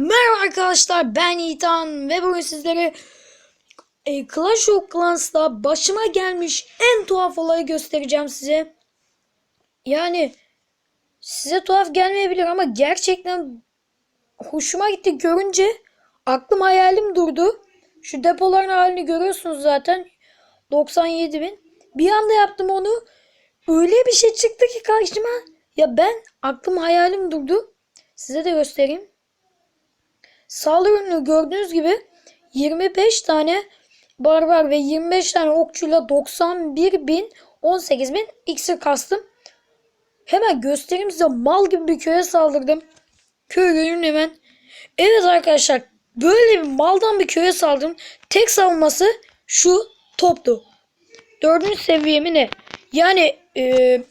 Merhaba arkadaşlar ben İtan ve bugün sizlere e, Clash of Clans'ta başıma gelmiş en tuhaf olayı göstereceğim size. Yani size tuhaf gelmeyebilir ama gerçekten hoşuma gitti görünce aklım hayalim durdu. Şu depoların halini görüyorsunuz zaten 97 bin. Bir anda yaptım onu öyle bir şey çıktı ki karşıma. Ya ben aklım hayalim durdu. Size de göstereyim. Ürünü gördüğünüz gibi 25 tane barbar ve 25 tane okçuyla 91 bin 18 bin iksir kastım. Hemen göstereyim size mal gibi bir köye saldırdım. Köy görün hemen. Evet arkadaşlar böyle bir maldan bir köye saldırdım. Tek savunması şu toptu. Dördüncü seviyemi ne? Yani eee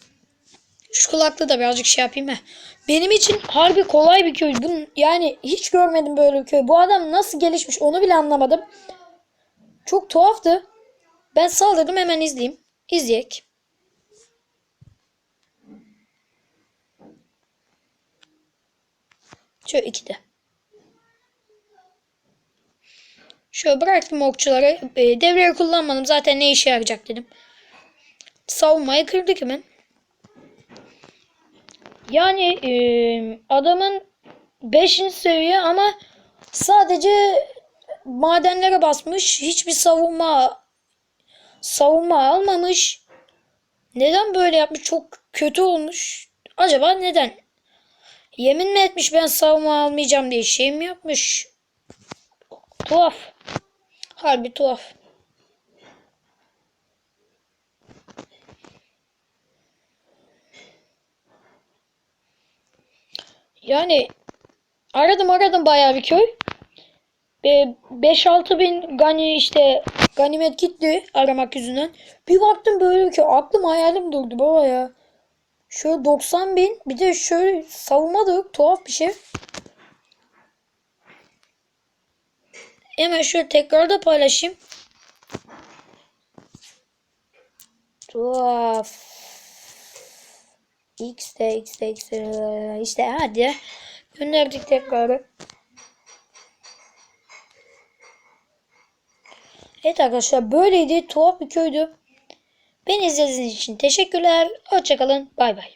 şu kulaklığı da birazcık şey yapayım he. Benim için harbi kolay bir köy. Bunun, yani hiç görmedim böyle bir köy. Bu adam nasıl gelişmiş onu bile anlamadım. Çok tuhaftı. Ben saldırdım hemen izleyeyim. İzleyek. Şöyle ikide. Şöyle bıraktım okçuları. E, devreye kullanmadım. Zaten ne işe yarayacak dedim. Savunmayı kırdık hemen. Yani e, adamın 5. seviye ama sadece madenlere basmış. Hiçbir savunma savunma almamış. Neden böyle yapmış? Çok kötü olmuş. Acaba neden? Yemin mi etmiş ben savunma almayacağım diye şey mi yapmış? Tuhaf. Harbi tuhaf. Yani aradım aradım bayağı bir köy. 5-6 bin gani işte ganimet gitti aramak yüzünden. Bir baktım böyle köy. Aklım hayalim durdu baba ya. Şöyle 90 bin bir de şöyle savunma da yok. Tuhaf bir şey. Hemen şöyle tekrar da paylaşayım. Tuhaf. X de X de X de işte hadi gönderdik tekrarı. Evet arkadaşlar böyleydi tuhaf bir köydü. Beni izlediğiniz için teşekkürler. Hoşçakalın. Bay bay.